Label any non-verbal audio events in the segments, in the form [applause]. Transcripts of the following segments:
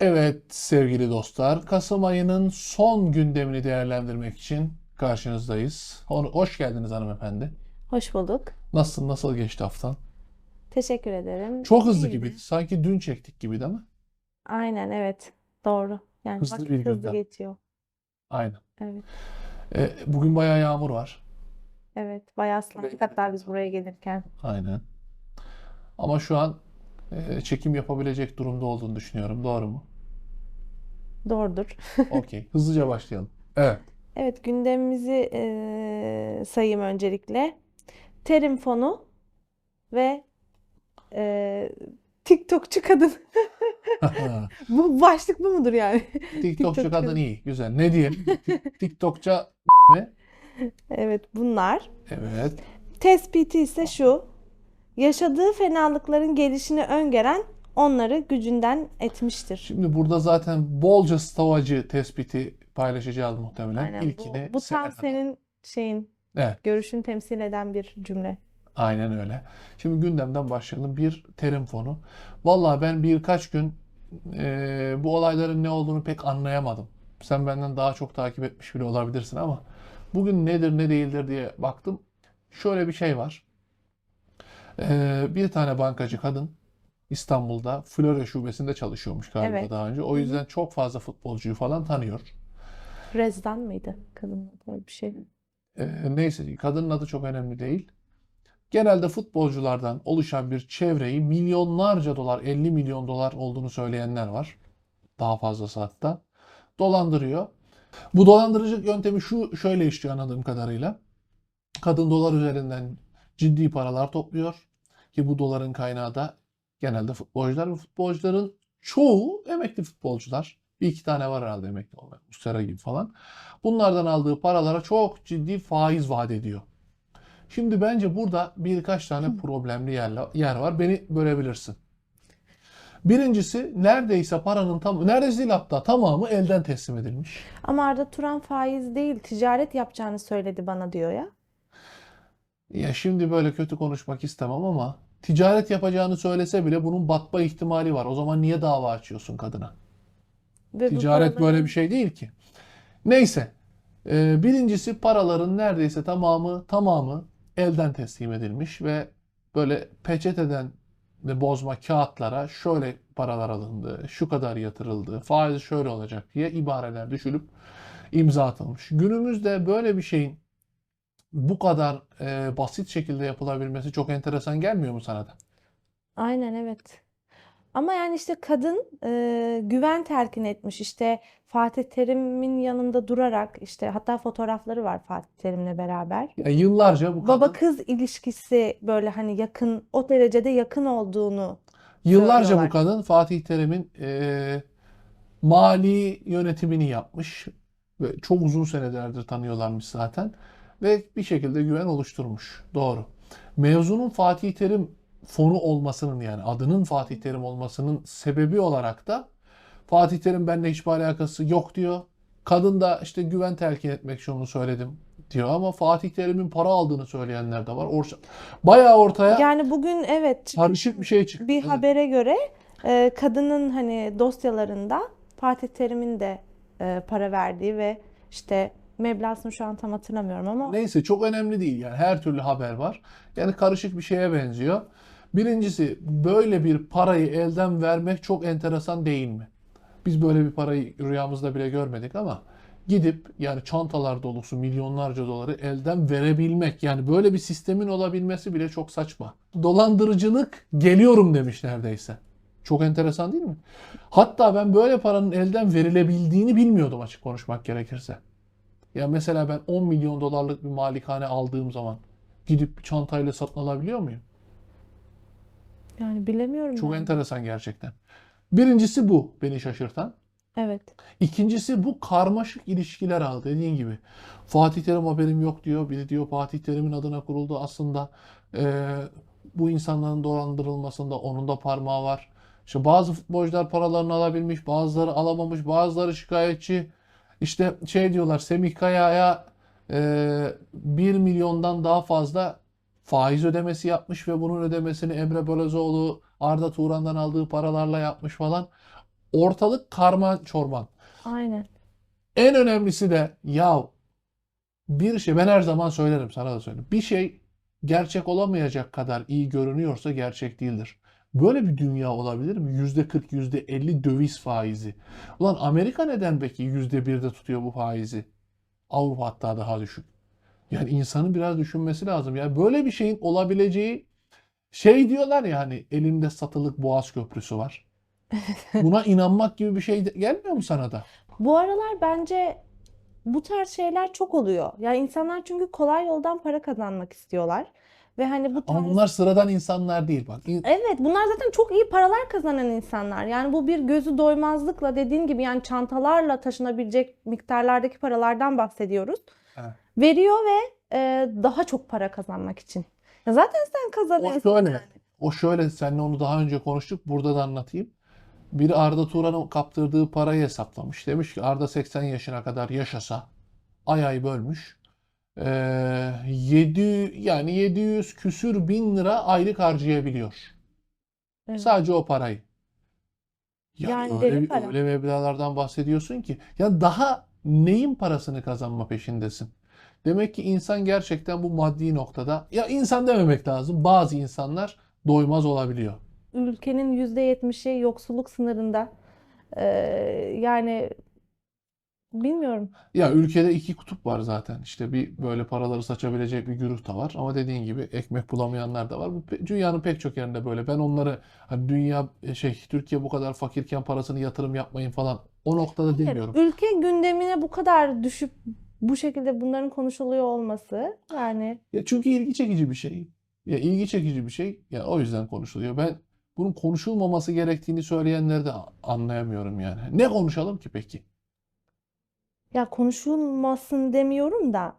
Evet sevgili dostlar, Kasım ayının son gündemini değerlendirmek için karşınızdayız. Ho- Hoş geldiniz hanımefendi. Hoş bulduk. Nasılsın, nasıl geçti haftan? Teşekkür ederim. Çok hızlı İyiydi. gibiydi. Sanki dün çektik gibi değil mi? Aynen evet. Doğru. Yani Hızlı vakit bir hızlı gündem. geçiyor. Aynen. Evet. E, bugün bayağı yağmur var. Evet. Bayağı ıslandık hatta biz buraya gelirken. Aynen. Ama şu an e, çekim yapabilecek durumda olduğunu düşünüyorum. Doğru mu? Doğrudur. [laughs] Okey. Hızlıca başlayalım. Evet. Evet gündemimizi eee, sayayım öncelikle. Terim fonu ve eee, TikTokçu kadın. [laughs] Bu başlık bu mudur yani? [laughs] TikTokçu TikTokçu kadın iyi. Güzel. Ne diyelim? TikTokça mi? Evet bunlar. Evet. Tespiti ise şu. Yaşadığı fenalıkların gelişini öngören onları gücünden etmiştir. Şimdi burada zaten bolca stavacı tespiti paylaşacağız muhtemelen. Aynen bu, İlkini bu Selen tam senin şeyin Evet, görüşünü temsil eden bir cümle. aynen öyle. Şimdi gündemden başlayalım. Bir terim fonu. Vallahi ben birkaç gün e, bu olayların ne olduğunu pek anlayamadım. Sen benden daha çok takip etmiş bile olabilirsin ama bugün nedir ne değildir diye baktım. Şöyle bir şey var. E, bir tane bankacı kadın İstanbul'da Florya şubesinde çalışıyormuş galiba Evet. daha önce. O yüzden çok fazla futbolcuyu falan tanıyor. Rezdan mıydı kadın böyle bir şey? Ee, neyse kadının adı çok önemli değil. Genelde futbolculardan oluşan bir çevreyi milyonlarca dolar, 50 milyon dolar olduğunu söyleyenler var. Daha fazlası hatta. Dolandırıyor. Bu dolandırıcılık yöntemi şu şöyle işliyor anladığım kadarıyla. Kadın dolar üzerinden ciddi paralar topluyor ki bu doların kaynağı da genelde futbolcular ve futbolcuların çoğu emekli futbolcular. Bir iki tane var herhalde emekli olmayan. Muslera gibi falan. Bunlardan aldığı paralara çok ciddi faiz vaat ediyor. Şimdi bence burada birkaç tane problemli yer, yer var. Beni bölebilirsin. Birincisi neredeyse paranın tam neredeyse değil hatta tamamı elden teslim edilmiş. Ama Arda Turan faiz değil ticaret yapacağını söyledi bana diyor ya. Ya şimdi böyle kötü konuşmak istemem ama ticaret yapacağını söylese bile bunun batma ihtimali var. O zaman niye dava açıyorsun kadına? Ve Ticaret böyle bir şey değil ki. Neyse. Ee, birincisi paraların neredeyse tamamı tamamı elden teslim edilmiş ve böyle peçeteden de bozma kağıtlara şöyle paralar alındı, şu kadar yatırıldı, faizi şöyle olacak diye ibareler düşülüp imza atılmış. Günümüzde böyle bir şeyin bu kadar e, basit şekilde yapılabilmesi çok enteresan gelmiyor mu sana da? Aynen evet. Ama yani işte kadın e, güven telkin etmiş işte Fatih Terim'in yanında durarak işte hatta fotoğrafları var Fatih Terim'le beraber. Ya yıllarca bu Baba kadın kız ilişkisi böyle hani yakın o derecede yakın olduğunu Yıllarca bu kadın Fatih Terim'in eee, mali yönetimini yapmış ve çok uzun senelerdir tanıyorlarmış zaten ve bir şekilde güven oluşturmuş. Doğru. Mevzunun Fatih Terim fonu olmasının yani adının Fatih Terim olmasının sebebi olarak da Fatih Terim benimle hiçbir alakası yok diyor. Kadın da işte güven telkin etmek için onu söyledim diyor ama Fatih Terim'in para aldığını söyleyenler de var. Orta, bayağı ortaya Yani bugün evet karışık bir şey çıktı. bir Evet. habere göre e, kadının hani dosyalarında Fatih Terim'in de e, para verdiği ve işte meblağını şu an tam hatırlamıyorum ama Neyse çok önemli değil yani her türlü haber var. Yani karışık bir şeye benziyor. Birincisi böyle bir parayı elden vermek çok enteresan değil mi? Biz böyle bir parayı rüyamızda bile görmedik ama gidip yani çantalar dolusu milyonlarca doları elden verebilmek yani böyle bir sistemin olabilmesi bile çok saçma. Dolandırıcılık geliyorum demiş neredeyse. Çok enteresan değil mi? Hatta ben böyle paranın elden verilebildiğini bilmiyordum açık konuşmak gerekirse. Ya mesela ben 10 milyon dolarlık bir malikane aldığım zaman gidip çantayla satın alabiliyor muyum? yani bilemiyorum Çok yani. enteresan gerçekten. Birincisi bu beni şaşırtan. Evet. İkincisi bu karmaşık ilişkiler al dediğin gibi. Fatih Terim haberim yok diyor. Biri diyor Fatih Terim'in adına kuruldu. Aslında eee, bu insanların dolandırılmasında onun da parmağı var. İşte bazı futbolcular paralarını alabilmiş, bazıları alamamış, bazıları şikayetçi. İşte şey diyorlar Semih Kaya'ya eee 1 milyondan daha fazla faiz ödemesi yapmış ve bunun ödemesini Emre Belözoğlu Arda Turan'dan aldığı paralarla yapmış falan. Ortalık karman çorman. Aynen. En önemlisi de ya bir şey ben her zaman söylerim sana da söylerim. Bir şey gerçek olamayacak kadar iyi görünüyorsa gerçek değildir. Böyle bir dünya olabilir mi? %40, %50 döviz faizi. Ulan Amerika neden peki %1'de tutuyor bu faizi? Avrupa hatta daha düşük. Yani insanın biraz düşünmesi lazım. Yani böyle bir şeyin olabileceği şey diyorlar ya hani elinde satılık Boğaz Köprüsü var. [laughs] Buna inanmak gibi bir şey gelmiyor mu sana da? Bu aralar bence bu tarz şeyler çok oluyor. Yani insanlar çünkü kolay yoldan para kazanmak istiyorlar. Ve hani bu Ama tarz bunlar sıradan insanlar değil bak. Evet, bunlar zaten çok iyi paralar kazanan insanlar. Yani bu bir gözü doymazlıkla dediğin gibi yani çantalarla taşınabilecek miktarlardaki paralardan bahsediyoruz. Evet. Veriyor ve e, daha çok para kazanmak için. Ya zaten sen O kazanıyorsun şöyle, yani. o şöyle seninle onu daha önce konuştuk. Burada da anlatayım. Biri Arda Turan'ın kaptırdığı parayı hesaplamış. Demiş ki Arda 80 yaşına kadar yaşasa ay ay bölmüş. Ee, 7 yani 700 küsür bin lira aylık harcayabiliyor. Evet. Sadece o parayı. Ya Yani öyle, para. öyle meblağlardan bahsediyorsun ki ya daha neyin parasını kazanma peşindesin? Demek ki insan gerçekten bu maddi noktada ya insan dememek lazım. Bazı insanlar doymaz olabiliyor. Ülkenin %70'i yoksulluk sınırında. E, yani bilmiyorum. Ya ülkede iki kutup var zaten. İşte bir böyle paraları saçabilecek bir güruh da var. Ama dediğin gibi ekmek bulamayanlar da var. Bu pe- dünyanın pek çok yerinde böyle. Ben onları hani dünya e, şey Türkiye bu kadar fakirken parasını yatırım yapmayın falan o noktada Hayır, demiyorum. ülke gündemine bu kadar düşüp bu şekilde bunların konuşuluyor olması yani Ya çünkü ilgi çekici bir şey. Ya ilgi çekici bir şey. Ya o yüzden konuşuluyor. Ben bunun konuşulmaması gerektiğini söyleyenleri de anlayamıyorum yani. Ne konuşalım ki peki? Ya konuşulmasın demiyorum da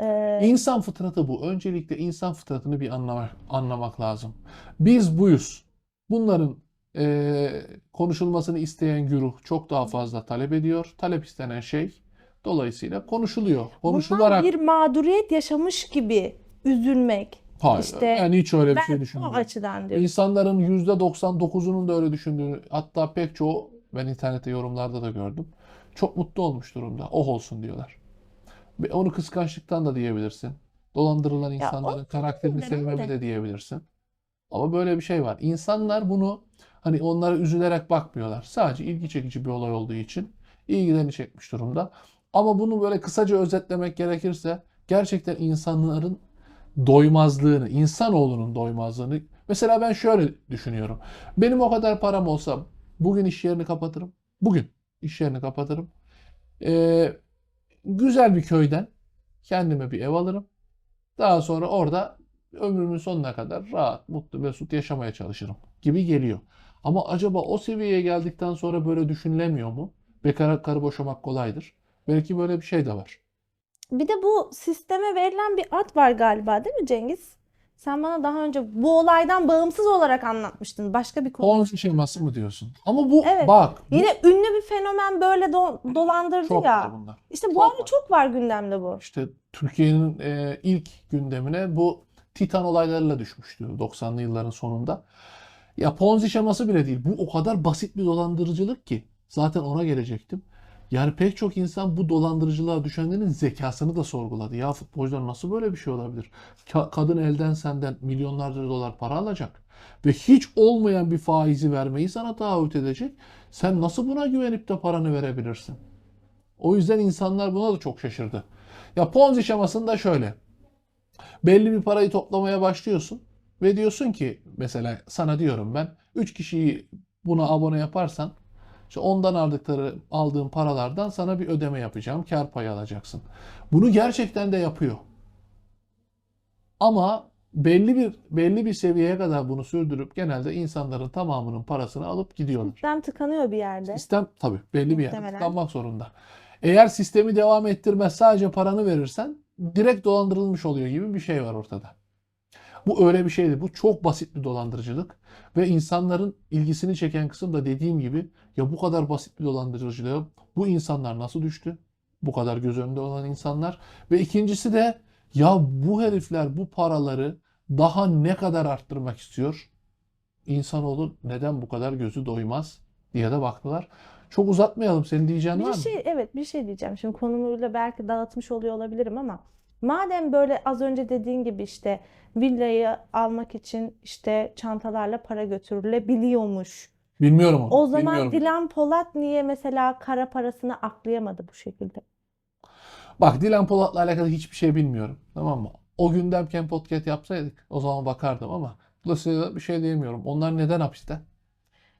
e, İnsan fıtratı bu. Öncelikle insan fıtratını bir anlamak, anlamak lazım. Biz buyuz. Bunların eee, konuşulmasını isteyen güruh çok daha fazla talep ediyor. Talep istenen şey dolayısıyla konuşuluyor. bunlar Konuşularak bir mağduriyet yaşamış gibi üzülmek. hayır. İşte Yani hiç öyle bir ben şey o düşünmüyorum. açıdan diyorum. İnsanların %99'unun da öyle düşündüğünü, hatta pek çoğu ben internette yorumlarda da gördüm. Çok mutlu olmuş durumda. Oh olsun diyorlar. Ve Onu kıskançlıktan da diyebilirsin. Dolandırılan Ya insanların o karakterini sevmemi de. de diyebilirsin. Ama böyle bir şey var. İnsanlar bunu hani onlara üzülerek bakmıyorlar. Sadece ilgi çekici bir olay olduğu için ilgilerini çekmiş durumda. Ama bunu böyle kısaca özetlemek gerekirse gerçekten insanların doymazlığını, insanoğlunun doymazlığını. Mesela ben şöyle düşünüyorum. Benim o kadar param olsa bugün iş yerini kapatırım. Bugün iş yerini kapatırım. Ee, güzel bir köyden kendime bir ev alırım. Daha sonra orada ömrümün sonuna kadar rahat, mutlu, mesut yaşamaya çalışırım gibi geliyor. Ama acaba o seviyeye geldikten sonra böyle düşünülemiyor mu? Bekara karı boşamak kolaydır. Belki böyle bir şey de var. Bir de bu sisteme verilen bir ad var galiba değil mi Cengiz? Sen bana daha önce bu olaydan bağımsız olarak anlatmıştın başka bir konu. Ponzi şeması mı diyorsun? Ama bu Evet. bak bu Yine ünlü bir fenomen böyle do- dolandırdı çok ya. var bunlar. İşte bu Çok ara var. çok var gündemde bu. İşte Türkiye'nin e, ilk gündemine bu Titan olaylarıyla düşmüştü 90'lı yılların sonunda. Ya Ponzi şeması bile değil. Bu o kadar basit bir dolandırıcılık ki. Zaten ona gelecektim. Yani pek çok insan bu dolandırıcılığa düşenlerin zekasını da sorguladı. Ya futbolcular nasıl böyle bir şey olabilir? Ka- kadın elden senden milyonlarca dolar para alacak ve hiç olmayan bir faizi vermeyi sana taahhüt edecek. Sen nasıl buna güvenip de paranı verebilirsin? O yüzden insanlar buna da çok şaşırdı. Ya Ponzi şemasında şöyle. Belli bir parayı toplamaya başlıyorsun ve diyorsun ki mesela sana diyorum ben 3 kişiyi buna abone yaparsan işte ondan aldıkları aldığın paralardan sana bir ödeme yapacağım. Kar payı alacaksın. Bunu gerçekten de yapıyor. Ama belli bir belli bir seviyeye kadar bunu sürdürüp genelde insanların tamamının parasını alıp gidiyorlar. Sistem tıkanıyor bir yerde. Sistem tabii belli bir yerde tıkanmak zorunda. Eğer sistemi devam ettirmez sadece paranı verirsen direkt dolandırılmış oluyor gibi bir şey var ortada. Bu öyle bir şeydi. Bu çok basit bir dolandırıcılık ve insanların ilgisini çeken kısım da dediğim gibi ya bu kadar basit bir dolandırıcılığa bu insanlar nasıl düştü? Bu kadar göz önünde olan insanlar ve ikincisi de ya bu herifler bu paraları daha ne kadar arttırmak istiyor? İnsanoğlu neden bu kadar gözü doymaz? diye de baktılar. Çok uzatmayalım. Senin diyeceğin var Bir mı? şey evet bir şey diyeceğim. Şimdi konumuyla belki dağıtmış oluyor olabilirim ama madem böyle az önce dediğin gibi işte villayı almak için işte çantalarla para götürülebiliyormuş. Bilmiyorum onu. O zaman Bilmiyorum. Dilan Polat niye mesela kara parasını aklayamadı bu şekilde? Bak Dilan Polat'la alakalı hiçbir şey bilmiyorum. Tamam mı? O gündemken podcast yapsaydık o zaman bakardım ama dolayısıyla bir şey diyemiyorum. Onlar neden hapiste?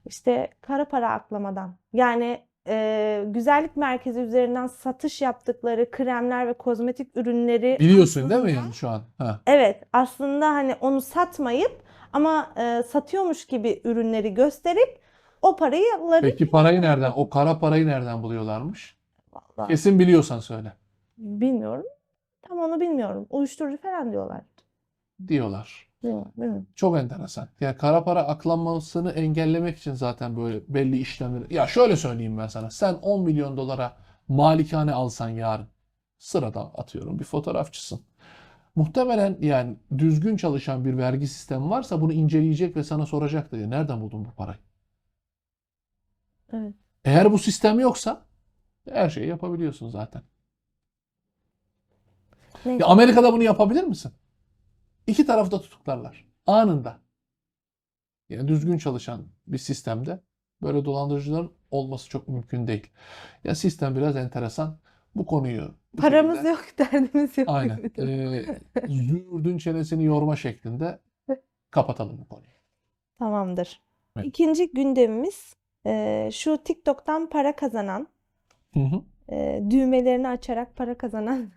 İşte kara para aklamadan. Yani e, güzellik merkezi üzerinden satış yaptıkları kremler ve kozmetik ürünleri Biliyorsun değil mi aslında- yani şu an? Ha. Evet, aslında hani onu satmayıp ama e, satıyormuş gibi ürünleri gösterip o parayı Peki parayı nereden? O kara parayı nereden buluyorlarmış? Vallahi Kesin biliyorsan söyle. bilmiyorum. Tam onu bilmiyorum. Uyuşturucu falan diyorlar. Diyorlar. Bilmiyorum. Çok enteresan. Yani kara para aklanmasını engellemek için zaten böyle belli işlemleri. Ya şöyle söyleyeyim ben sana. Sen 10 milyon dolara malikane alsan yarın sıradan atıyorum bir fotoğrafçısın. Muhtemelen yani düzgün çalışan bir vergi sistemi varsa bunu inceleyecek ve sana soracaktır. Ya nereden buldun bu parayı? Evet. Eğer bu sistem yoksa her şeyi yapabiliyorsun zaten. Neyse. Ya Amerika'da bunu yapabilir misin? İki tarafı da tutuklarlar. Anında. Yani düzgün çalışan bir sistemde böyle dolandırıcıların olması çok mümkün değil. Ya sistem biraz enteresan. Bu konuyu bu Paramız şekilde- yok, [laughs] derdimiz yok. Aynen. [laughs] Ee, züğürdün çenesini yorma şeklinde kapatalım bu konuyu. Tamamdır. Evet. İkinci gündemimiz e, şu TikTok'tan para kazanan, Hı hı. e, düğmelerini açarak para kazanan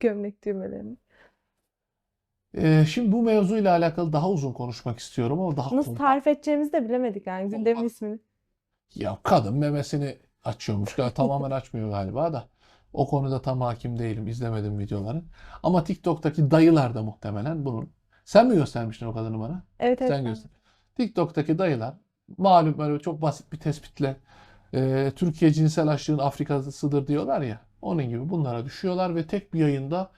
gömlek [laughs] düğmelerini. Ee, şimdi bu mevzuyla alakalı daha uzun konuşmak istiyorum ama daha Nasıl tarif edeceğimizi de bilemedik yani gündemin ismini. Ya kadın memesini açıyormuş. Tamamen açmıyor galiba da. O konuda tam hakim değilim. izlemedim videoları. Ama TikTok'taki dayılar da muhtemelen bunun. Sen mi göstermiştin o kadını bana? Evet evet. Sen göster. TikTok'taki dayılar malum böyle çok basit bir tespitle e, Türkiye cinsel açlığın Afrika'sıdır diyorlar ya. Onun gibi bunlara düşüyorlar ve tek bir yayında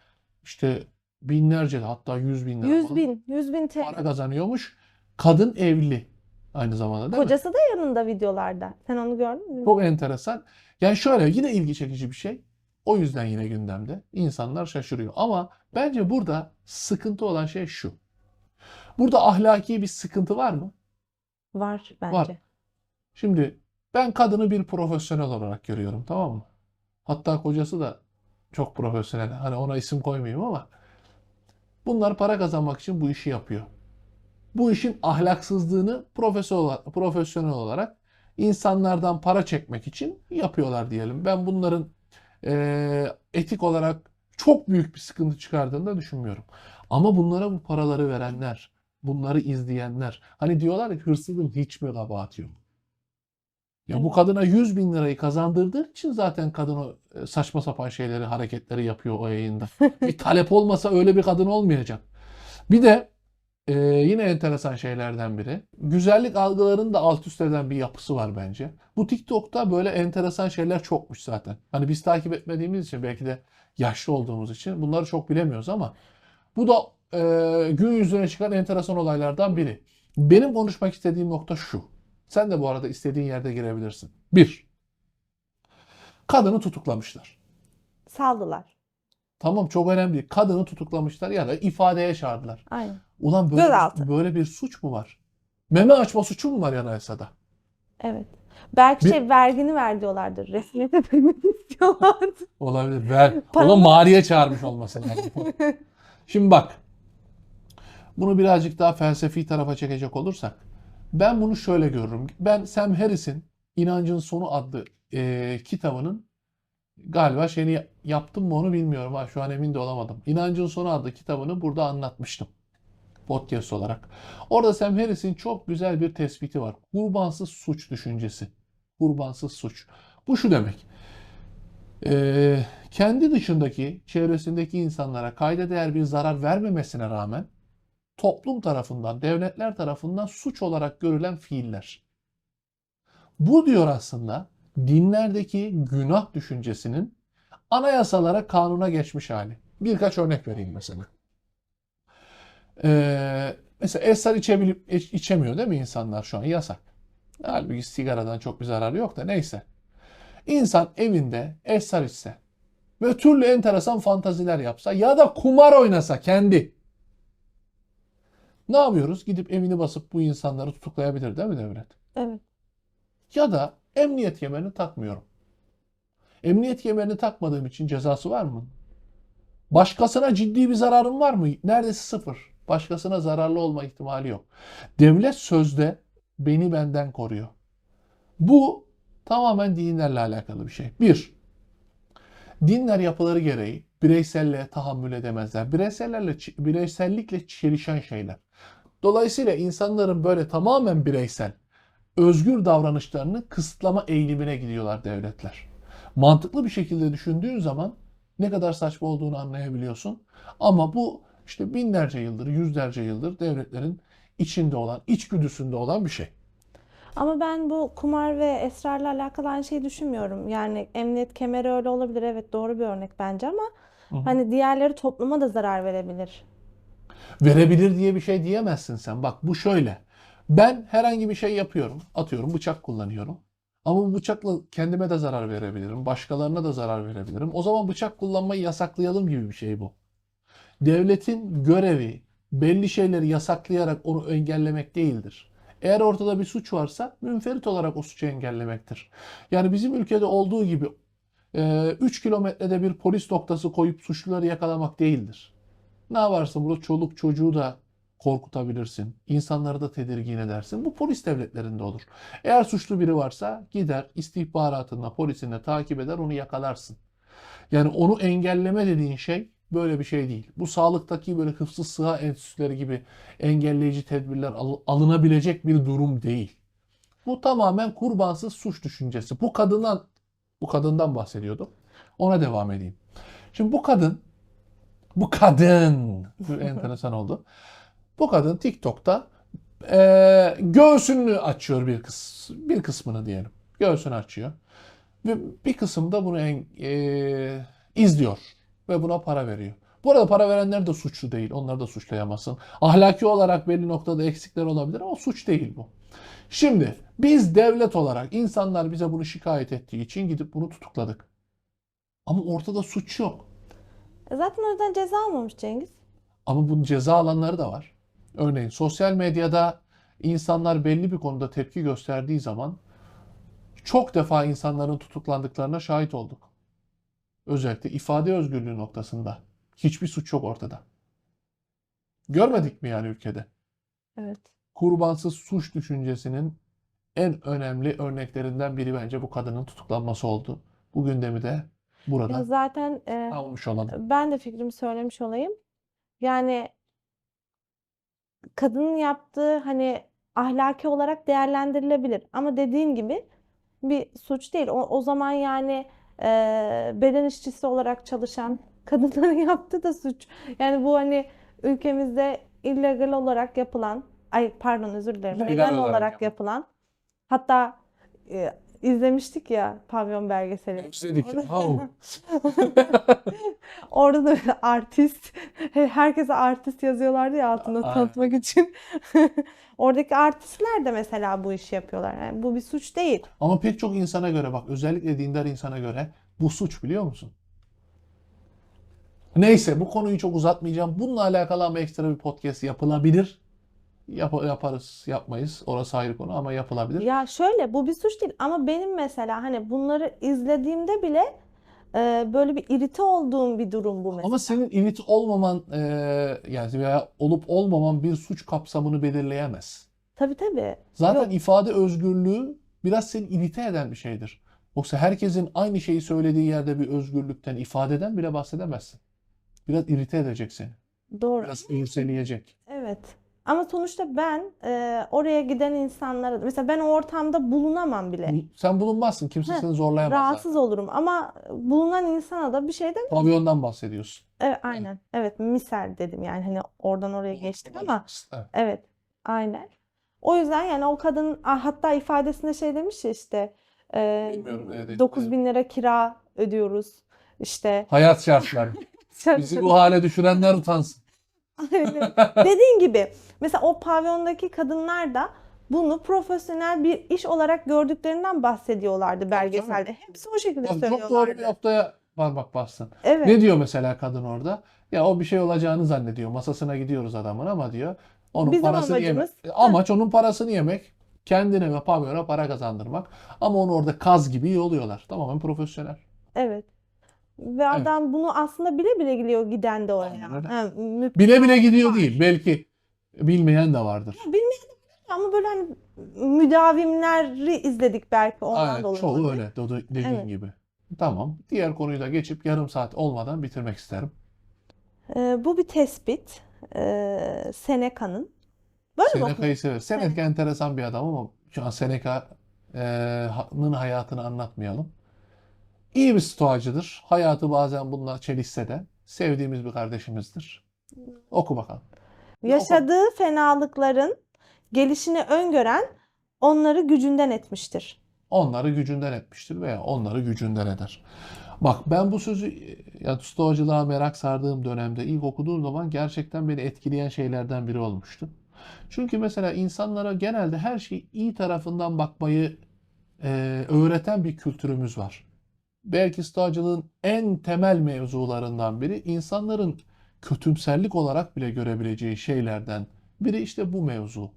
işte binlerce hatta yüz bin lira 100 falan bin, 100 bin TL. para kazanıyormuş. Kadın evli aynı zamanda değil mi? Kocası da yanında videolarda. Sen onu gördün mü? Çok enteresan. Yani şöyle yine ilgi çekici bir şey. O yüzden yine gündemde. İnsanlar şaşırıyor. Ama bence burada sıkıntı olan şey şu. Burada ahlaki bir sıkıntı var mı? Var Var. bence. Şimdi ben kadını bir profesyonel olarak görüyorum tamam mı? Hatta kocası da çok profesyonel. Hani ona isim koymayayım ama bunlar para kazanmak için bu işi yapıyor. Bu işin ahlaksızlığını profesyonel, olarak insanlardan para çekmek için yapıyorlar diyelim. Ben bunların eee, etik olarak çok büyük bir sıkıntı çıkardığını da düşünmüyorum. Ama bunlara bu paraları verenler, bunları izleyenler, hani diyorlar ya hırsızın hiç mi kabahati yok? Ya bu kadına 100 bin lirayı kazandırdığı için zaten kadın o e, saçma sapan şeyleri, hareketleri yapıyor o yayında. [laughs] Bir talep olmasa öyle bir kadın olmayacak. Bir de e, yine enteresan şeylerden biri. Güzellik algılarını da alt üst eden bir yapısı var bence. Bu TikTok'ta böyle enteresan şeyler çokmuş zaten. Hani biz takip etmediğimiz için belki de yaşlı olduğumuz için bunları çok bilemiyoruz ama bu da e, gün yüzüne çıkan enteresan olaylardan biri. Benim konuşmak istediğim nokta şu. Sen de bu arada istediğin yerde girebilirsin. Bir, kadını tutuklamışlar. Saldılar. Tamam çok önemli değil. Kadını tutuklamışlar ya da ifadeye çağırdılar. Aynen. Ulan böyle Gözaltı. böyle bir suç mu var? Meme açma suçu mu var anayasada? Evet. Belki Bir- şey vergini ver diyorlardır. Resmiyete istiyorlardı. Olabilir. Ver. Para maliye çağırmış olması lazım. [laughs] Şimdi bak. Bunu birazcık daha felsefi tarafa çekecek olursak. Ben bunu şöyle görürüm. Ben Sam Harris'in İnancın Sonu adlı e, kitabının galiba şeyini yaptım mı onu bilmiyorum. Ha, şu an emin de olamadım. İnancın Sonu adlı kitabını burada anlatmıştım. Podcast olarak. Orada Sam Harris'in çok güzel bir tespiti var. Kurbansız suç düşüncesi. Kurbansız suç. Bu şu demek. Ee, kendi dışındaki, çevresindeki insanlara kayda değer bir zarar vermemesine rağmen toplum tarafından, devletler tarafından suç olarak görülen fiiller. Bu diyor aslında dinlerdeki günah düşüncesinin anayasalara, kanuna geçmiş hali. Birkaç örnek vereyim mesela. Ee, mesela esrar içebilip, iç- içemiyor değil mi insanlar şu an? Yasak. Halbuki sigaradan çok bir zararı yok da neyse. İnsan evinde esrar içse ve türlü enteresan fantaziler yapsa ya da kumar oynasa kendi. Ne yapıyoruz? Gidip evini basıp bu insanları tutuklayabilir değil mi devlet? Evet. Ya da emniyet kemerini takmıyorum. Emniyet kemerini takmadığım için cezası var mı? Başkasına ciddi bir zararım var mı? Neredeyse sıfır. Başkasına zararlı olma ihtimali yok. Devlet sözde beni benden koruyor. Bu tamamen dinlerle alakalı bir şey. Bir, dinler yapıları gereği bireyselliğe tahammül edemezler. Bireysellerle, bireysellikle çelişen şeyler. Dolayısıyla insanların böyle tamamen bireysel, özgür davranışlarını kısıtlama eğilimine gidiyorlar devletler. Mantıklı bir şekilde düşündüğün zaman ne kadar saçma olduğunu anlayabiliyorsun. Ama bu işte binlerce yıldır, yüzlerce yıldır devletlerin içinde olan, içgüdüsünde olan bir şey. Ama ben bu kumar ve esrarla alakalı aynı şeyi düşünmüyorum. Yani emniyet kemeri öyle olabilir. Evet doğru bir örnek bence ama Hı hı. hani diğerleri topluma da zarar verebilir. Verebilir diye bir şey diyemezsin sen. Bak bu şöyle. Ben herhangi bir şey yapıyorum. Atıyorum bıçak kullanıyorum. Ama bu bıçakla kendime de zarar verebilirim. Başkalarına da zarar verebilirim. O zaman bıçak kullanmayı yasaklayalım gibi bir şey bu. Devletin görevi belli şeyleri yasaklayarak onu engellemek değildir. Eğer ortada bir suç varsa münferit olarak o suçu engellemektir. Yani bizim ülkede olduğu gibi 3 kilometrede bir polis noktası koyup suçluları yakalamak değildir. Ne yaparsın burada çoluk çocuğu da korkutabilirsin. İnsanları da tedirgin edersin. Bu polis devletlerinde olur. Eğer suçlu biri varsa gider istihbaratında polisinde takip eder onu yakalarsın. Yani onu engelleme dediğin şey böyle bir şey değil. Bu sağlıktaki böyle hıfzı sıha enstitüleri gibi engelleyici tedbirler al- alınabilecek bir durum değil. Bu tamamen kurbansız suç düşüncesi. Bu kadından bu kadından bahsediyordum. Ona devam edeyim. Şimdi bu kadın bu kadın [laughs] enteresan oldu. Bu kadın TikTok'ta eee göğsünü açıyor bir kıs bir kısmını diyelim. Göğsünü açıyor. Ve bir kısım da bunu en- eee, izliyor ve buna para veriyor. Bu arada para verenler de suçlu değil. Onları da suçlayamazsın. Ahlaki olarak belli noktada eksikler olabilir ama suç değil bu. Şimdi biz devlet olarak insanlar bize bunu şikayet ettiği için gidip bunu tutukladık. Ama ortada suç yok. E Zaten o yüzden ceza almamış Cengiz. Ama bunun ceza alanları da var. Örneğin sosyal medyada insanlar belli bir konuda tepki gösterdiği zaman çok defa insanların tutuklandıklarına şahit olduk. Özellikle ifade özgürlüğü noktasında. Hiçbir suç yok ortada. Görmedik mi yani ülkede? Evet. Kurbansız suç düşüncesinin en önemli örneklerinden biri bence bu kadının tutuklanması oldu. Bu gündemi de Ya burada zaten e, almış olalım. ben de fikrimi söylemiş olayım. Yani kadının yaptığı hani ahlaki olarak değerlendirilebilir. Ama dediğin gibi bir suç değil. O, o zaman yani e, beden işçisi olarak çalışan [laughs] kadınların yaptığı da suç. Yani bu hani ülkemizde illegal olarak yapılan, ay pardon özür dilerim, Legal legal olarak olarak yapılan. hatta e, izlemiştik ya pavyon belgeseli. Özledik. [laughs] Orada- da artist, herkese artist yazıyorlardı ya altında Aynen. tanıtmak için. [laughs] Oradaki artistler de mesela bu işi yapıyorlar. Yani bu bir suç değil. Ama pek çok insana göre bak özellikle dindar insana göre bu suç biliyor musun? Neyse bu konuyu çok uzatmayacağım. Bununla alakalı ama ekstra bir podcast yapılabilir. Yap- yaparız, yapmayız. Orası ayrı konu ama yapılabilir. Ya şöyle bu bir suç değil ama benim mesela hani bunları izlediğimde bile e, böyle bir irite olduğum bir durum bu mesela. Ama senin irit olmaman e, yani veya olup olmaman bir suç kapsamını belirleyemez. Tabii tabii. Zaten Yok. ifade özgürlüğü biraz seni irite eden bir şeydir. Yoksa herkesin aynı şeyi söylediği yerde bir özgürlükten, ifadeden bile bahsedemezsin. Biraz irite edecek seni. Doğru. Biraz ürseleyecek. Evet. Ama sonuçta ben e, oraya giden insanlara mesela ben o ortamda bulunamam bile. Sen bulunmazsın. Kimse Heh, seni zorlayamaz zaten. Rahatsız olurum ama bulunan insana da bir şey de Pavyondan bahsediyorsun. Evet, aynen. Evet, misal dedim yani hani oradan oraya geçtik ama Evet. evet, aynen. O yüzden yani o kadın hatta ifadesinde şey demiş ya işte e, Bilmiyorum dedi. 9 bin lira kira ödüyoruz işte Hayat şartları. [laughs] Bizi bu hale düşürenler utansın. [laughs] Dediğin gibi mesela o pavyondaki kadınlar da bunu profesyonel bir iş olarak gördüklerinden bahsediyorlardı belgeselde. Hepsi o şekilde Bak, çok doğru bir söylüyorlardı. noktaya parmak bastın. Evet. Ne diyor mesela kadın orada? Ya o bir şey olacağını zannediyor. Masasına gidiyoruz adamın ama diyor onun Bizim parasını yemek. Amaç onun parasını yemek. Kendine ve pavyona para kazandırmak. Ama onu orada kaz gibi yoluyorlar. Tamamen profesyonel. Evet. Ve adam bunu aslında bile bile gidiyor giden de oraya. Mü- Bile bile gidiyor değil. Belki bilmeyen de vardır. Bilmeyen de var ama böyle hani müdavimleri izledik belki ondan Aynen, dolayı. çoğu öyle dedi- dediğin Evet. gibi. Tamam. Diğer konuyu da geçip yarım saat olmadan bitirmek isterim. Ee, bu bir tespit. Ee, Seneca'nın. Böyle Seneca'yı sever. Seneca enteresan bir adam ama şu an Seneca'nın hayatını anlatmayalım. İyi bir stoacıdır. Hayatı bazen bununla çelişse de sevdiğimiz bir kardeşimizdir. Oku bakalım. Yaşadığı fenalıkların gelişini öngören onları gücünden etmiştir. Onları gücünden etmiştir veya onları gücünden eder. Bak ben bu sözü ya stoacılığa merak sardığım dönemde ilk okuduğum zaman gerçekten beni etkileyen şeylerden biri olmuştu. Çünkü mesela insanlara genelde her şeyi iyi tarafından bakmayı e, öğreten bir kültürümüz var. Belki stoacılığın en temel mevzularından biri insanların kötümserlik olarak bile görebileceği şeylerden biri işte bu mevzu.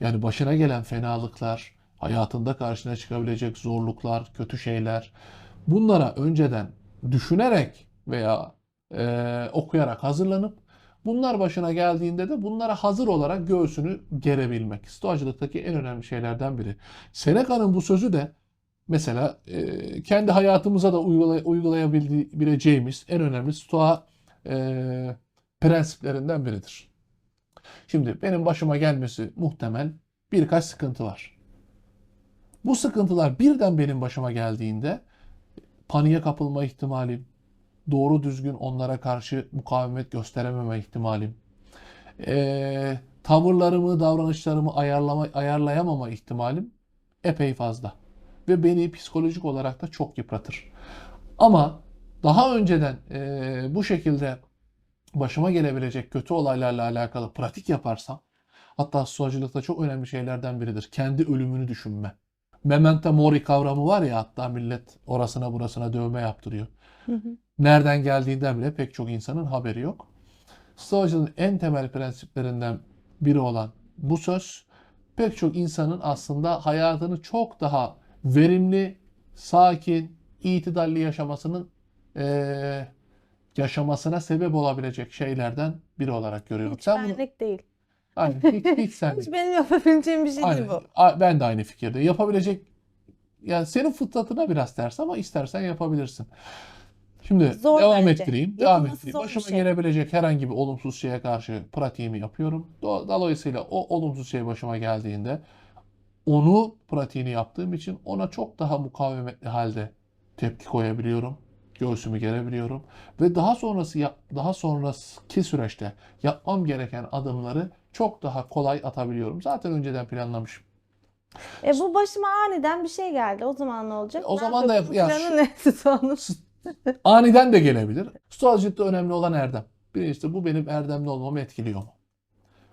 Yani başına gelen fenalıklar, hayatında karşına çıkabilecek zorluklar, kötü şeyler. Bunlara önceden düşünerek veya e, okuyarak hazırlanıp bunlar başına geldiğinde de bunlara hazır olarak göğsünü gerebilmek. Stoacılıktaki en önemli şeylerden biri. Seneca'nın bu sözü de mesela e, kendi hayatımıza da uygulay- uygulayabileceğimiz en önemli stoa e, prensiplerinden biridir. Şimdi benim başıma gelmesi muhtemel birkaç sıkıntı var. Bu sıkıntılar birden benim başıma geldiğinde paniğe kapılma ihtimalim, doğru düzgün onlara karşı mukavemet gösterememe ihtimalim, eee, tavırlarımı, davranışlarımı ayarlama, ayarlayamama ihtimalim epey fazla. Ve beni psikolojik olarak da çok yıpratır. Ama daha önceden eee, bu şekilde başıma gelebilecek kötü olaylarla alakalı pratik yaparsam, hatta stoacılıkta çok önemli şeylerden biridir. Kendi ölümünü düşünme. Memento mori kavramı var ya hatta millet orasına burasına dövme yaptırıyor. Hı hı. Nereden geldiğinden bile pek çok insanın haberi yok. Stoacılığın en temel prensiplerinden biri olan bu söz pek çok insanın aslında hayatını çok daha verimli, sakin, itidalli yaşamasının eee, yaşamasına sebep olabilecek şeylerden biri olarak görüyorum. Hiç Sen bunu benlik değil. Aynen, hiç, hiç [laughs] sen Hiç değil. benim yapabileceğim bir şey değil Aynen. bu. A- Ben de aynı fikirde. Yapabilecek yani senin fıtratına biraz ters ama istersen yapabilirsin. Şimdi Zor devam bence. ettireyim. Devam ettireyim. Başıma şey. gelebilecek herhangi bir olumsuz şeye karşı pratiğimi yapıyorum. Do- Dolayısıyla o olumsuz şey başıma geldiğinde onu pratiğini yaptığım için ona çok daha mukavemetli halde tepki koyabiliyorum. Göğsümü gerebiliyorum ve daha sonrası yap- daha sonraki süreçte yapmam gereken adımları çok daha kolay atabiliyorum. Zaten önceden planlamışım. E bu başıma aniden bir şey geldi. O zaman ne olacak? O Ne zaman da yap- ya Planı? Aniden de gelebilir. Stoacılıkta önemli olan erdem. Birincisi bu benim erdemli olmamı etkiliyor mu?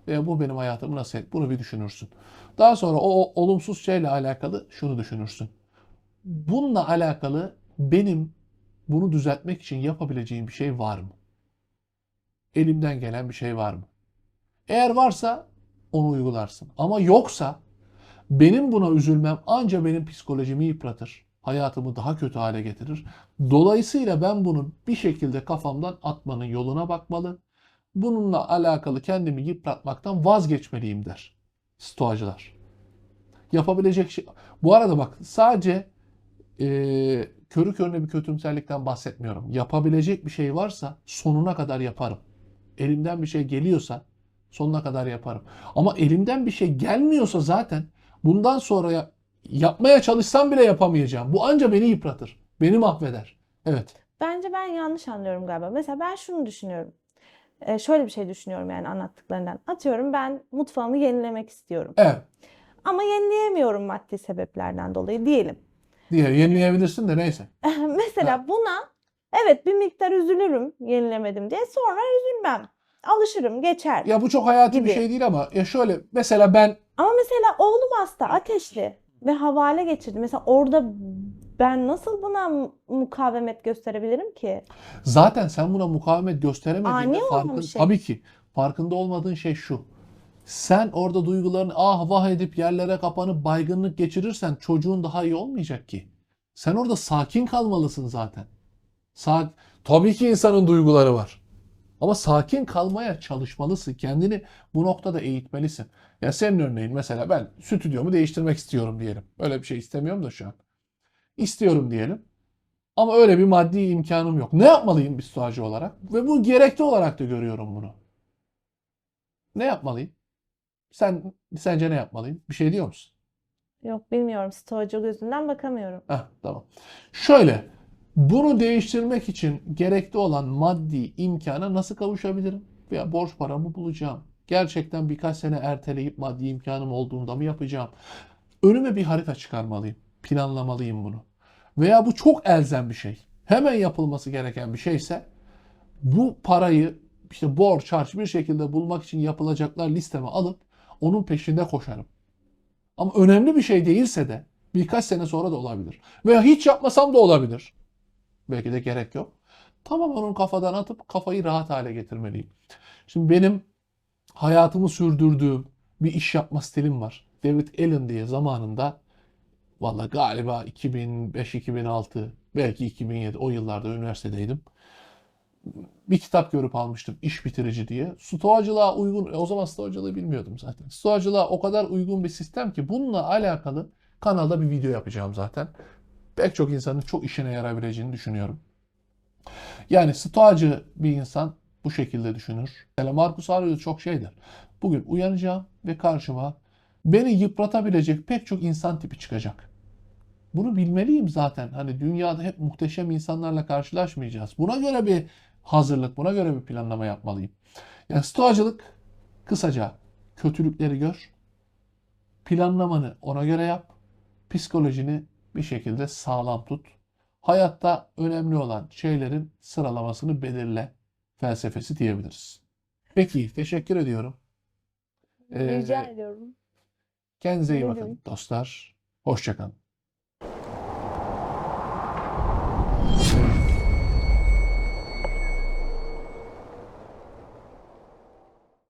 Veya bu benim hayatımı nasıl et? Bunu bir düşünürsün. Daha sonra o olumsuz şeyle alakalı şunu düşünürsün. Bununla alakalı benim bunu düzeltmek için yapabileceğim bir şey var mı? Elimden gelen bir şey var mı? Eğer varsa onu uygularsın. Ama yoksa benim buna üzülmem anca benim psikolojimi yıpratır. Hayatımı daha kötü hale getirir. Dolayısıyla ben bunu bir şekilde kafamdan atmanın yoluna bakmalı. Bununla alakalı kendimi yıpratmaktan vazgeçmeliyim der stoacılar. Yapabilecek şey... Bu arada bak sadece eee körü körüne bir kötümserlikten bahsetmiyorum. Yapabilecek bir şey varsa sonuna kadar yaparım. Elimden bir şey geliyorsa sonuna kadar yaparım. Ama elimden bir şey gelmiyorsa zaten bundan sonra ya- yapmaya çalışsam bile yapamayacağım. Bu anca beni yıpratır. Beni mahveder. Evet. Bence ben yanlış anlıyorum galiba. Mesela ben şunu düşünüyorum. E, şöyle bir şey düşünüyorum yani anlattıklarından. Atıyorum ben mutfağımı yenilemek istiyorum. Evet. Ama yenileyemiyorum maddi sebeplerden dolayı diyelim. Diye yenileyebilirsin de neyse. [laughs] Mesela buna evet bir miktar üzülürüm yenilemedim diye. Sonra üzülmem. Alışırım, geçer. Ya bu çok hayati bir Gibi. şey değil ama ya şöyle mesela ben Ama mesela oğlum hasta, ateşli ve havale geçirdi. Mesela orada ben nasıl buna mu- mukavemet gösterebilirim ki? Zaten sen buna mukavemet gösteremediğinde Ani olan farkın, bir şey. tabii ki farkında olmadığın şey şu. Sen orada duygularını ah vah edip yerlere kapanıp baygınlık geçirirsen çocuğun daha iyi olmayacak ki. Sen orada sakin kalmalısın zaten. Sa tabii ki insanın duyguları var. Ama sakin kalmaya çalışmalısın. Kendini bu noktada eğitmelisin. Ya senin örneğin mesela ben stüdyomu değiştirmek istiyorum diyelim. Öyle bir şey istemiyorum da şu an. İstiyorum diyelim. Ama öyle bir maddi imkanım yok. Ne yapmalıyım bir stoğacı olarak? Ve bu gerekli olarak da görüyorum bunu. Ne yapmalıyım? Sen sence ne yapmalıyım? Bir şey diyor musun? Yok bilmiyorum. Stoacı gözünden bakamıyorum. Heh, tamam. Şöyle, bunu değiştirmek için gerekli olan maddi imkana nasıl kavuşabilirim? Veya borç paramı bulacağım. Gerçekten birkaç sene erteleyip maddi imkanım olduğunda mı yapacağım? Önüme bir harita çıkarmalıyım. Planlamalıyım bunu. Veya bu çok elzem bir şey. Hemen yapılması gereken bir şeyse bu parayı işte borç harç bir şekilde bulmak için yapılacaklar listeme alıp onun peşinde koşarım. Ama önemli bir şey değilse de birkaç sene sonra da olabilir. Veya hiç yapmasam da olabilir. Belki de gerek yok. Tamam onun kafadan atıp kafayı rahat hale getirmeliyim. Şimdi benim hayatımı sürdürdüğüm bir iş yapma stilim var. David Allen diye zamanında valla galiba 2005-2006 belki 2007 o yıllarda üniversitedeydim. Bir kitap görüp almıştım iş bitirici diye. Stoacılığa uygun, e, o zaman stoacılığı bilmiyordum zaten. Stoacılığa o kadar uygun bir sistem ki bununla alakalı kanalda bir video yapacağım zaten. Pek çok insanın çok işine yarayabileceğini düşünüyorum. Yani stoacı bir insan bu şekilde düşünür. Hele Marcus Aurelius çok şeydir. Bugün uyanacağım ve karşıma beni yıpratabilecek pek çok insan tipi çıkacak. Bunu bilmeliyim zaten. Hani dünyada hep muhteşem insanlarla karşılaşmayacağız. Buna göre bir hazırlık, buna göre bir planlama yapmalıyım. Yani stoacılık kısaca kötülükleri gör, planlamanı ona göre yap, psikolojini bir şekilde sağlam tut. Hayatta önemli olan şeylerin sıralamasını belirle felsefesi diyebiliriz. Peki, teşekkür ediyorum. Ee, Rica ediyorum. Kendinize iyi bakın dostlar. Hoşça kalın.